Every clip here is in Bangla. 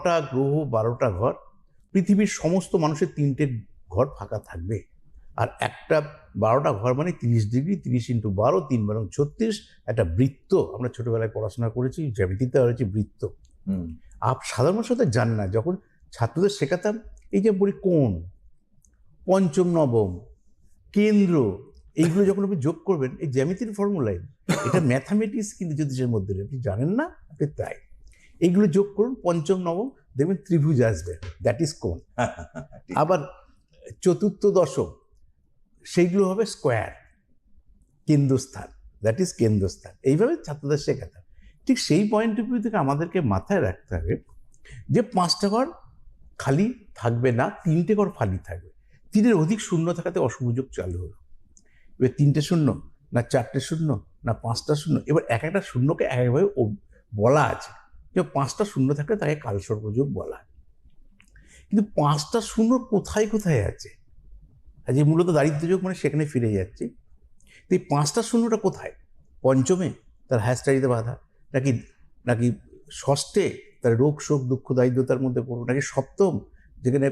নটা গ্রহ বারোটা ঘর পৃথিবীর সমস্ত মানুষের তিনটে ঘর ফাঁকা থাকবে। আর একটা বারোটা ঘর মানে তিরিশ ডিগ্রি তিরিশ ইন্টু বারো তিন বারো ছত্রিশ একটা বৃত্ত। আমরা ছোটবেলায় পড়াশোনা করেছি জ্যামিতিতে হয়েছে বৃত্ত। আপ সাধারণ মানুষ হয়তো জানে না যখন ছাত্রদের শেখাতাম এই যে বলি কোন পঞ্চম নবম কেন্দ্র এইগুলো যখন আপনি যোগ করবেন এই জ্যামিতির ফর্মুলাই এটা ম্যাথামেটিক্স কিন্তু জ্যোতিষের মধ্যে আপনি জানেন না আপনি তাই। এইগুলো যোগ করুন পঞ্চম নবম দেখবেন ত্রিভুজ আসবে। দ্যাট ইজ কোন আবার চতুর্থ দশম সেইগুলো হবে স্কোয়ার কেন্দ্রস্থান। দ্যাট ইজ কেন্দ্রস্থান। এইভাবে ছাত্রদের শেখাতাম ঠিক সেই পয়েন্ট অফ ভিউ থেকে আমাদেরকে মাথায় রাখতে হবে যে পাঁচটা ঘর খালি থাকবে না তিনটে ঘর খালি থাকবে। তিনের অধিক শূন্য থাকাতে অশুভযোগ চালু হলো। এবার তিনটে শূন্য না চারটে শূন্য না পাঁচটা শূন্য এবার এক একটা শূন্যকে এক একভাবে বলা আছে। যে পাঁচটা শূন্য থাকলে তাকে কালসর্পযোগ বলা হয়। কিন্তু পাঁচটা শূন্য কোথায় কোথায় আছে? যে মূলত দারিদ্র্যযোগ মানে সেখানে ফিরে যাচ্ছে। তো এই পাঁচটা শূন্যটা কোথায়? পঞ্চমে তার হ্যাস্টারিতে বাধা, নাকি নাকি ষষ্ঠে তার রোগ, শোক, দুঃখ, দারিদ্রতার মধ্যে পড়ব, নাকি সপ্তম যেখানে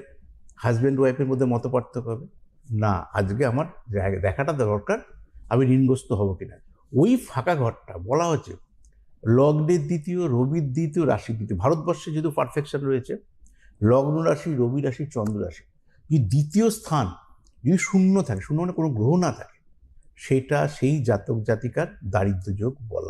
হাজব্যান্ড ওয়াইফের মধ্যে মত পার্থক্য হবে? না, আজকে আমার দেখাটা দরকার, আমি ঋণগ্রস্ত হব কিনা। ওই ফাঁকা ঘরটা বলা হচ্ছে লগ্নের দ্বিতীয়, রবির দ্বিতীয় রাশি দ্বিতীয় ভারতবর্ষে যেহেতু পারফেকশন রয়েছে, লগ্ন রাশি, রবি রাশি, চন্দ্র রাশি। যদি দ্বিতীয় স্থান যদি শূন্য থাকে, শূন্য মানে কোনো গ্রহ না থাকে, সেটা সেই জাতক জাতিকার দারিদ্র যোগ বলা